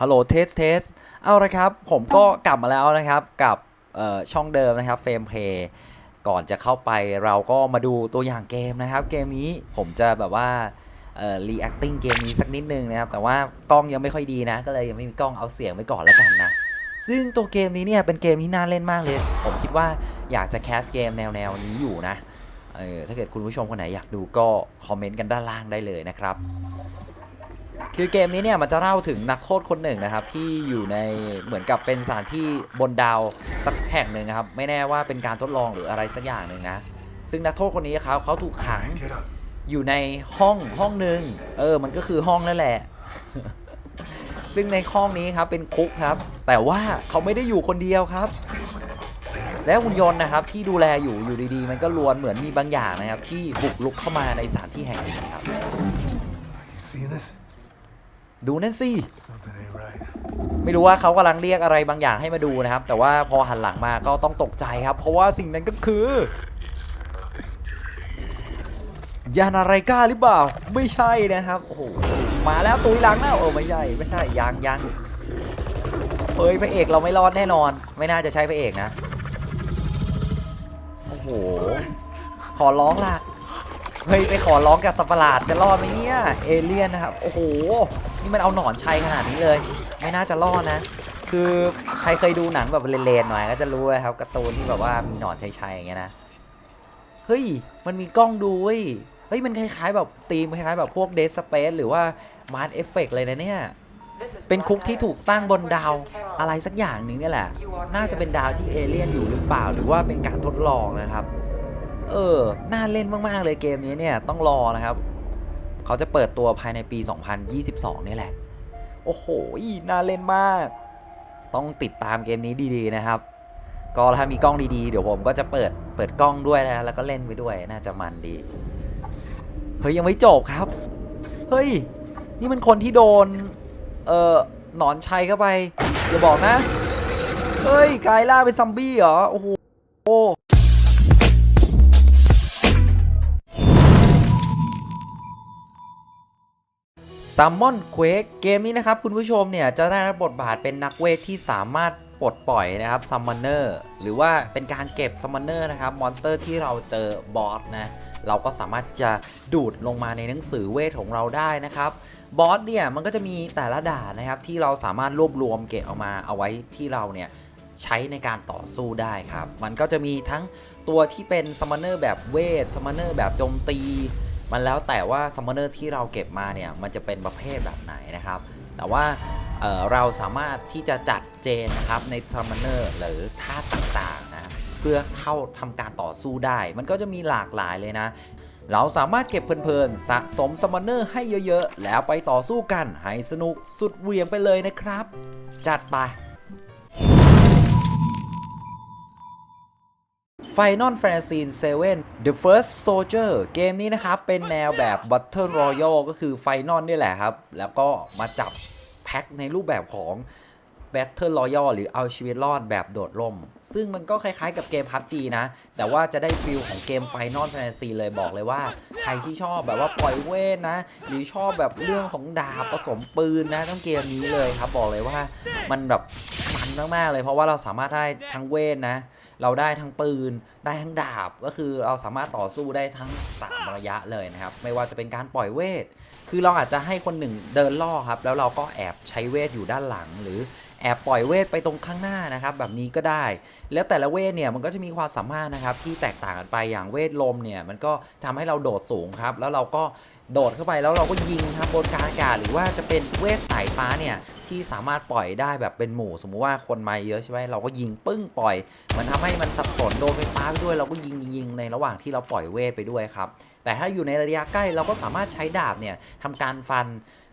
ฮัลโหลเทสเทสเอาละครับ ผมก็กลับมาแล้วนะครับกับช่องเดิมนะครับเฟรมเพย์ก่อนจะเข้าไปเราก็มาดูตัวอย่างเกมนะครับ เกมนี้ผมจะแบบว่าเอ่อ reacting เกมนี้สักนิดนึงนะครับ แต่ว่ากล้องยังไม่ค่อยดีนะ ก็เลยยังไม่มีกล้องเอาเสียงไว้ก่อนแล้วกันนะ ซึ่งตัวเกมนี้เนี่ยเป็นเกมที่น่าเล่นมากเลย ผมคิดว่าอยากจะแคสเกมแนวแนวนี้อยู่นะเออถ้าเกิดคุณผู้ชมคนไหนอยากดูก็คอมเมนต์กันด้านล่างได้เลยนะครับ คือเกมนี้เนี่ยมันจะเล่าถึงนักโทษคนหนึ่งนะครับ ที่อยู่ในเหมือนกับเป็นสถานที่บนดาวสักแห่งหนึ่งครับ ไม่แน่ว่าเป็นการทดลองหรืออะไรสักอย่างหนึ่งนะ ซึ่งนักโทษคนนี้ครับเขาถูกขังอยู่ในห้องห้องหนึ่งเออ มันก็คือห้องนั่นแหละ ซึ่งในห้องนี้ครับเป็นคุกครับ แต่ว่าเขาไม่ได้อยู่คนเดียวครับ และหุ่นยนต์นะครับที่ดูแลอยู่อยู่ดีๆ มันก็ลวนเหมือนมีบางอย่างนะครับ ที่บุกลุกเข้ามาในสถานที่แห่งนี้ครับ see this? ดูนั่นสิ Something ain't right. ไม่รู้ว่าเขากำลังเรียกอะไรบางอย่างให้มาดูนะครับ แต่ว่าพอหันหลังมาก็ต้องตกใจครับ เพราะว่าสิ่งนั้นก็คือยานอะไรกล้าหรือเปล่า ไม่ใช่นะครับ โอ้โห มาแล้วตุยหลังแล้วเออไม่ใช่ ไม่ใช่ยังยังเฮ้ยพระเอกเราไม่รอดแน่นอน ไม่น่าจะใช่พระเอกนะ โอ้โห ขอร้องล่ะ เฮ้ยไปขอร้องกับสัประหลาดจะรอดไหมเนี่ยเอเลี่ยนนะครับโอ้โหนี่มันเอาหนอนชัยขนาดนี้เลย ไม่น่าจะรอดนะ คือใครเคยดูหนังแบบเลนๆหน่อยก็จะรู้นะครับการ์ตูนที่แบบว่ามีหนอนชัยๆอย่างเงี้ยนะเฮ้ยมันมีกล้องดูเว้ยเฮ้ยมันคล้ายๆแบบธีมคล้ายๆแบบพวก Dead Space หรือว่า Mars Effect เลยนะเนี่ยเป็นคุกที่ถูกตั้งบนดาวอะไรสักอย่างหนึ่งเนี่ยแหละ น่าจะเป็นดาวที่เอเลี่ยนอยู่หรือเปล่า หรือว่าเป็นการทดลองนะครับ เออ น่าเล่นมาก ๆ เลยเกมนี้เนี่ย ต้องรอนะครับ เขาจะเปิดตัวภายในปี 2022 นี่แหละ โอ้โห น่าเล่นมาก ต้องติดตามเกมนี้ดีๆนะครับ ก็ถ้ามีกล้องดีๆ เดี๋ยวผมก็จะเปิด เปิดกล้องด้วยนะ แล้วก็เล่นไปด้วย น่าจะมันดี เฮ้ย ยังไม่จบครับ เฮ้ย นี่มันคนที่โดน เอ่อ หนอนชัยเข้าไป อย่าบอกนะ เฮ้ยกลายล่าเป็นซัมบี้เหรอ โอ้โห ซัมมอนเควกเกมนี้นะครับคุณผู้ชมเนี่ยจะได้รับบทบาทเป็นนักเวทที่สามารถปลดปล่อยนะครับซัมมอนเนอร์หรือว่าเป็นการเก็บซัมมอนเนอร์นะครับมอนสเตอร์ที่เราเจอบอสนะเราก็สามารถจะดูดลงมาในหนังสือเวทของเราได้นะครับบอสเนี่ยมันก็จะมีแต่ละด่านนะครับที่เราสามารถรวบรวมเก็บออกมาเอาไว้ที่เราเนี่ยใช้ในการต่อสู้ได้ครับ มันก็จะมีทั้งตัวที่เป็นซัมมอนเนอร์แบบเวทซัมมอนเนอร์แบบโจมตี มันแล้วแต่ว่าซัมมอนเนอร์ที่เราเก็บมาเนี่ยมันจะเป็นประเภทแบบไหนนะครับ แต่ว่าเเราสามารถที่จะจัดเจนนะครับในซัมมอนเนอร์หรือท่าต่างๆนะเพื่อเข้าทำการต่อสู้ได้ มันก็จะมีหลากหลายเลยนะเราสามารถเก็บเพลินๆ สะสมซัมมอนเนอร์ให้เยอะๆ แล้วไปต่อสู้กัน ให้สนุกสุดเหวียงไปเลยนะครับ จัดไป Final Fantasy 7 The First Soldier เกมนี้นะครับ เป็นแนวแบบ Battle Royale ก็คือ Final นี่แหละครับ แล้วก็มาจับแพ็คในรูปแบบของ Battle Royale หรือเอาชีวิตรอดแบบโดดร่ม ซึ่งมันก็คล้ายๆกับเกม PUBG นะ แต่ว่าจะได้ฟิลของเกม Final Fantasy เลยบอกเลยว่า ใครที่ชอบแบบว่าปล่อยเวทนะ หรือชอบแบบเรื่องของดาบผสมปืนนะต้องเกมนี้เลยครับบอกเลยว่ามันแบบมันมากๆเลย เพราะว่าเราสามารถได้ทั้งเวทนะ เราได้ทั้งปืน ได้ทั้งดาบ ก็คือเราสามารถต่อสู้ได้ทั้ง3ระยะเลยนะครับ ไม่ว่าจะเป็นการปล่อยเวท คือเราอาจจะให้คนหนึ่งเดินล่อครับ แล้วเราก็แอบใช้เวทอยู่ด้านหลัง หรือแอบปล่อยเวทไปตรงข้างหน้านะครับ แบบนี้ก็ได้ แล้วแต่ละเวทเนี่ยมันก็จะมีความสามารถนะครับที่แตกต่างกันไป อย่างเวทลมเนี่ยมันก็ทำให้เราโดดสูงครับ แล้วเราก็ โดดเข้าไปแล้วเราก็ยิงครับบนกลางอากาศหรือว่าจะเป็นเวทสายฟ้าเนี่ยที่สามารถปล่อยได้แบบเป็นหมู่ สมมุติว่าคนมาเยอะใช่ไหมเราก็ยิงปึ้งปล่อย มันทำให้มันสับสนโดนไฟฟ้าไปด้วย เราก็ยิงยิงในระหว่างที่เราปล่อยเวทไปด้วยครับแต่ถ้าอยู่ในระยะใกล้เราก็สามารถใช้ดาบเนี่ยทำการฟัน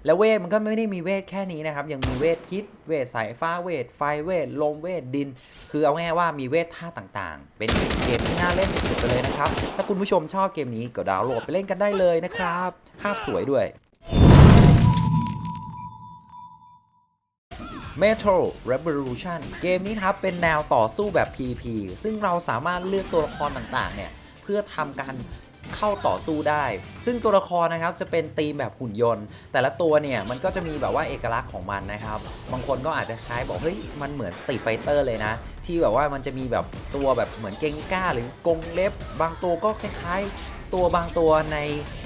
แล้วเวทมันก็ไม่ได้มีเวทแค่นี้นะครับ ยังมีเวทพิษ เวทสายฟ้า เวทไฟ เวทลม เวทดิน คือเอาง่ายว่ามีเวทท่าต่างๆ เป็นเกมที่น่าเล่นสุดๆไปเลยนะครับ ถ้าคุณผู้ชมชอบเกมนี้ก็ดาวน์โหลดไปเล่นกันได้เลยนะครับ ภาพสวยด้วย Metro Revolution เกมนี้ครับเป็นแนวต่อสู้แบบ PVP ซึ่งเราสามารถเลือกตัวละครต่างๆ เนี่ย เพื่อทำการ เข้าต่อสู้ได้ ซึ่งตัวละครนะครับจะเป็นธีมแบบหุ่นยนต์ แต่ละตัวเนี่ยมันก็จะมีแบบว่าเอกลักษณ์ของมันนะครับ บางคนก็อาจจะคล้ายบอกเฮ้ยมันเหมือนสตรีทไฟเตอร์เลยนะ ที่แบบว่ามันจะมีแบบตัวแบบเหมือนเกงก้า หรือกงเล็บ บางตัวก็คล้ายๆ ตัวบางตัวใน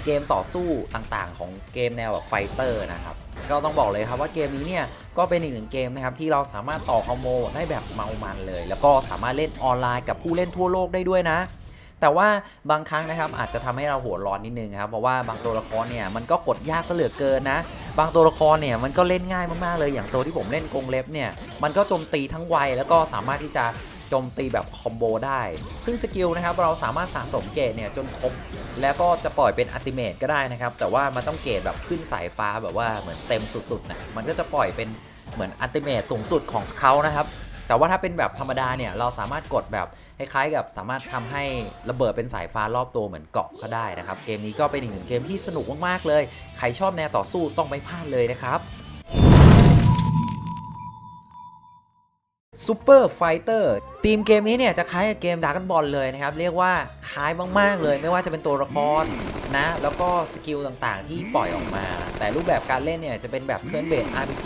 เกมต่อสู้ต่างๆ ของเกมแนวแบบไฟเตอร์นะครับก็ต้องบอกเลยครับว่าเกมนี้เนี่ยก็เป็นอีกหนึ่งเกมนะครับที่เราสามารถต่อคอมโบได้แบบเมามันเลย แล้วก็สามารถเล่นออนไลน์กับผู้เล่นทั่วโลกได้ด้วยนะ แต่ว่าบางครั้งนะครับอาจจะทำให้เราหัวร้อนนิดนึงครับเพราะว่าบางตัวละครเนี่ยมันก็กดยากซะเหลือเกินนะ บางตัวละครเนี่ยมันก็เล่นง่ายมากๆเลย อย่างตัวที่ผมเล่นกรงเล็บเนี่ยมันก็โจมตีทั้งไวแล้วก็สามารถที่จะโจมตีแบบคอมโบได้ ซึ่งสกิลนะครับเราสามารถสะสมเกรดเนี่ยจนครบ แล้วก็จะปล่อยเป็นอัติเมตก็ได้นะครับ แต่ว่ามันต้องเกรดแบบขึ้นสายฟ้าแบบว่าเหมือนเต็มสุดๆนะมันก็จะปล่อยเป็นเหมือนอัติเมตสูงสุดของเขานะครับ แต่ว่าถ้าเป็นแบบธรรมดาเนี่ยเราสามารถกดแบบคล้ายๆกับสามารถทำให้ระเบิดเป็นสายฟ้ารอบตัวเหมือนเกาะก็ได้นะครับ เกมนี้ก็เป็นอีกหนึ่งเกมที่สนุกมากๆเลย ใครชอบแนวต่อสู้ต้องไม่พลาดเลยนะครับซูเปอร์ไฟเตอร์ทีมเกมนี้เนี่ยจะคล้ายกับเกมดาร์กบอลเลยนะครับ เรียกว่าคล้ายมากๆเลย ไม่ว่าจะเป็นตัวละครนะ แล้วก็สกิลต่างๆ ที่ปล่อยออกมา แต่รูปแบบการเล่นเนี่ยจะเป็นแบบเทิร์นเบส RPG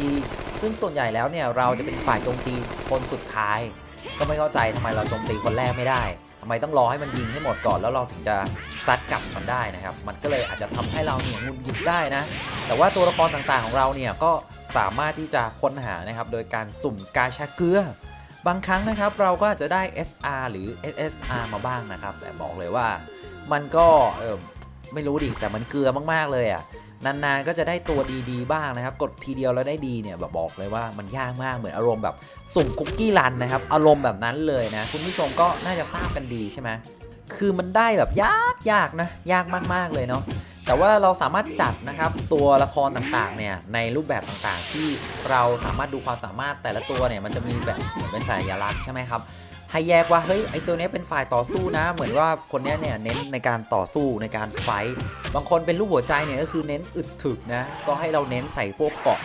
ซึ่งส่วนใหญ่แล้วเนี่ยเราจะเป็นฝ่ายโจมตีคนสุดท้าย ก็ไม่เข้าใจทำไมเราโจมตีคนแรกไม่ได้ทำไมต้องรอให้มันยิงให้หมดก่อนแล้วเราถึงจะซัดกลับมันได้นะครับ มันก็เลยอาจจะทำให้เราเนี่ยหงุดหงิดได้นะ แต่ว่าตัวละครต่างๆของเราเนี่ยก็สามารถที่จะค้นหานะครับ โดยการสุ่มกาชาเกลือบางครั้งนะครับเราก็อาจจะได้ SR หรือ SSR มาบ้างนะครับ แต่บอกเลยว่ามันก็เออไม่รู้ดิแต่มันเกลือมากๆเลยอะ นานๆก็จะได้ตัวดีๆบ้างนะครับ กดทีเดียวแล้วได้ดีเนี่ยแบบบอกเลยว่ามันยากมากเหมือนอารมณ์แบบสุ่มคุกกี้รันนะครับ อารมณ์แบบนั้นเลยนะ คุณผู้ชมก็น่าจะทราบกันดีใช่ไหมคือมันได้แบบยากยากนะ ยากมากๆเลยเนาะแต่ว่าเราสามารถจัดนะครับตัวละครต่างๆเนี่ยในรูปแบบต่างๆ ที่เราสามารถดูความสามารถแต่ละตัวเนี่ยมันจะมีแบบเหมือนเป็นสัญลักษณ์ใช่ไหมครับ ให้แยกว่าเฮ้ยไอตัวนี้เป็นฝ่ายต่อสู้นะ เหมือนว่าคนนี้เนี่ยเน้นในการต่อสู้ในการไฟท์บางคนเป็นรูปหัวใจเนี่ยก็คือเน้นอึดถึกนะก็ให้เราเน้นใส่พวกเกาะ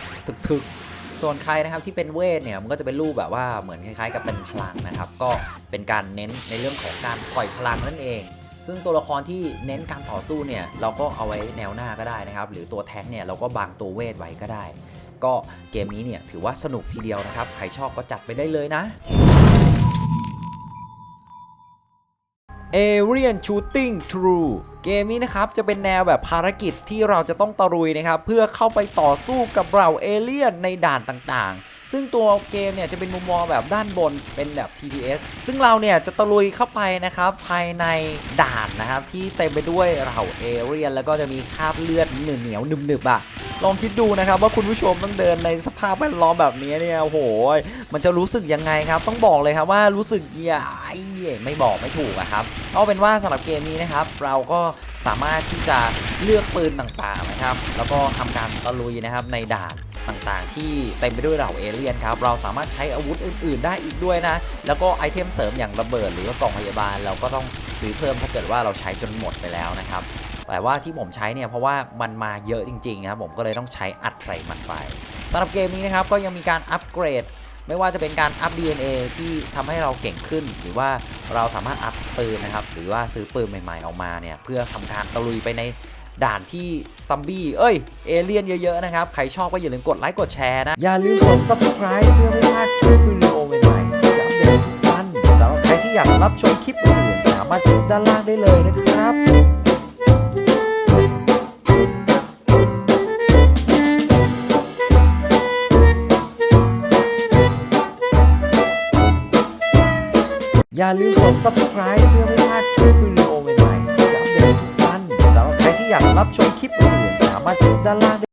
ถึกๆส่วนใครนะครับที่เป็นเวทเนี่ยมันก็จะเป็นรูปแบบว่าเหมือนคล้ายๆ กับเป็นพลังนะครับ ก็เป็นการเน้นในเรื่องของการปล่อยพลังนั่นเองซึ่งตัวละครที่เน้นการต่อสู้เนี่ยเราก็เอาไว้แนวหน้าก็ได้นะครับ หรือตัวแท้งเนี่ยเราก็บางตัวเวทไว้ก็ได้ ก็เกมนี้เนี่ยถือว่าสนุกทีเดียวนะครับ ใครชอบก็จัดไปได้เลยนะ Alien Shooting True เกมนี้นะครับจะเป็นแนวแบบภารกิจที่เราจะต้องตะลุยนะครับ เพื่อเข้าไปต่อสู้กับเราเอเลี่ยนในด่านต่างๆซึ่งตัวเกมเนี่ยจะเป็นมุมมองแบบด้านบนเป็นแบบ TPS ซึ่งเราเนี่ยจะตะลุยเข้าไปนะครับภายในด่านนะครับที่เต็มไปด้วยเราเอเลี่ยน แล้วก็จะมีคราบเลือดเหนียวเหนียวๆหนึบๆอะ ลองคิดดูนะครับว่าคุณผู้ชมต้องเดินในสภาพแวดล้อมแบบนี้เนี่ยโอ้โหมันจะรู้สึกยังไงครับ ต้องบอกเลยครับว่ารู้สึกใหญ่ไม่บอกไม่ถูกอะครับเอาเป็นว่าสำหรับเกมนี้นะครับ เราก็สามารถที่จะเลือกปืนต่างๆนะครับ แล้วก็ทำการตะลุยนะครับในด่านต่างๆ ที่เต็มไปด้วยเหล่าเอเลี่ยนครับ เราสามารถใช้อาวุธอื่นๆ ได้อีกด้วยนะ แล้วก็ไอเทมเสริมอย่างระเบิดหรือว่ากล่องพยาบาล เราก็ต้องซื้อเพิ่มถ้าเกิดว่าเราใช้จนหมดไปแล้วนะครับ แต่ว่าที่ผมใช้เนี่ยเพราะว่ามันมาเยอะจริงๆนะครับผมก็เลยต้องใช้อัดใส่มันไปสำหรับเกมนี้นะครับก็ยังมีการอัปเกรด ไม่ว่าจะเป็นการอัพ DNA ที่ทำให้เราเก่งขึ้น หรือว่าเราสามารถอัพปืนนะครับหรือว่าซื้อปืนใหม่ๆออกมาเนี่ยเพื่อทำการตะลุยไปในด่านที่ซัมบี้เอ้ย เอเลี่ยนเยอะ ๆ นะครับ ใครชอบก็อย่าลืมกดไลค์กดแชร์นะ อย่าลืมกด subscribe เพื่อไม่พลาดคลิปวิดีโอใหม่ๆที่จะอัปเดตทุกวันสำหรับใครที่อยากรับชมคลิปอื่นๆสามารถคลิกด้านล่างได้เลยนะครับ อย่าลืมกด subscribe เพื่อไม่พลาดคลิปวิดีโอใหม่ๆที่จะอัปเดตทุกวันสำหรับใครที่อยากรับชมคลิปอื่นๆสามารถคลิกด้านล่างได้